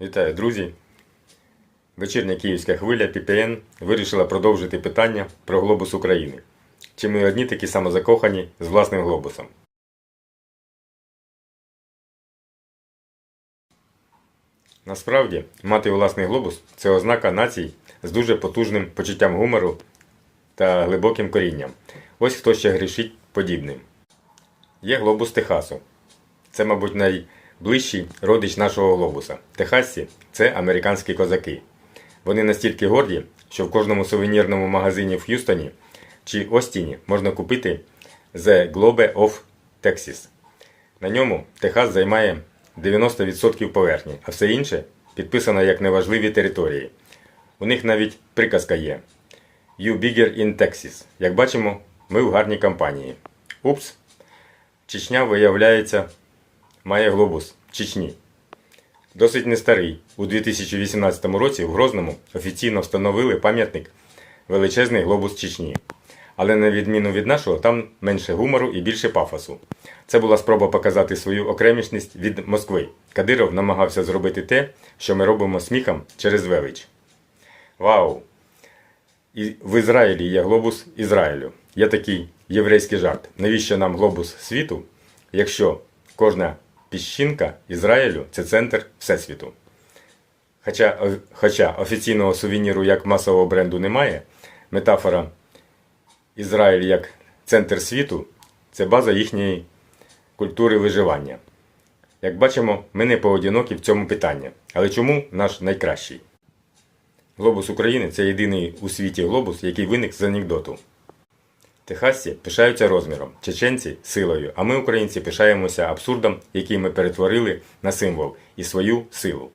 Вітаю, друзі! Вечірня київська хвиля PPN вирішила продовжити питання про глобус України. Чи ми одні такі самозакохані з власним глобусом? Насправді, мати власний глобус це ознака націй з дуже потужним почуттям гумору та глибоким корінням. Ось хто ще грішить подібним. Є глобус Техасу. Це, мабуть, найближчий родич нашого глобуса. Техасці це американські козаки. Вони настільки горді, що в кожному сувенірному магазині в Х'юстоні чи Остіні можна купити The Globe of Texas. На ньому Техас займає 90% поверхні, а все інше підписано як неважливі території. У них навіть приказка є You bigger in Texas. Як бачимо, ми в гарній компанії. Упс, Чечня, виявляється, має глобус Чечні. Досить не старий. У 2018 році в Грозному офіційно встановили пам'ятник величезний глобус Чечні. Але на відміну від нашого, там менше гумору і більше пафосу. Це була спроба показати свою окремішність від Москви. Кадиров намагався зробити те, що ми робимо сміхом через велич. Вау! І в Ізраїлі є глобус Ізраїлю. Є такий єврейський жарт. Навіщо нам глобус світу, якщо кожна піщинка Ізраїлю це центр Всесвіту? Хоча, хоча офіційного сувеніру як масового бренду немає, метафора Ізраїль як центр світу це база їхньої культури виживання. Як бачимо, ми не поодинокі в цьому питанні. Але чому наш найкращий? Глобус України це єдиний у світі глобус, який виник з анекдоту. Техасці пишаються розміром, чеченці силою, а ми, українці, пишаємося абсурдом, який ми перетворили на символ і свою силу.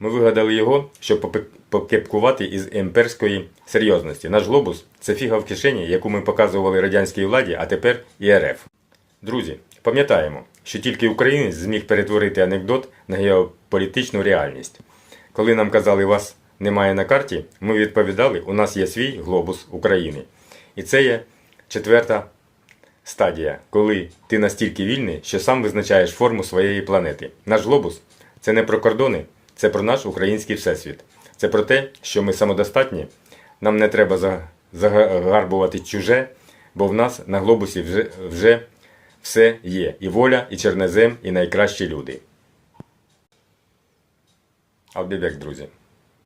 Ми вигадали його, щоб покепкувати із імперської серйозності. Наш глобус це фіга в кишені, яку ми показували радянській владі, а тепер і РФ. Друзі, пам'ятаємо, що тільки українець зміг перетворити анекдот на геополітичну реальність. Коли нам казали, вас немає на карті, ми відповідали, у нас є свій глобус України. І це є четверта стадія, коли ти настільки вільний, що сам визначаєш форму своєї планети. Наш глобус це не про кордони, це про наш український всесвіт. Це про те, що ми самодостатні, нам не треба за- загарбувати чуже, бо в нас на глобусі вже, вже все є. І воля, і чернезем, і найкращі люди. Back, друзі.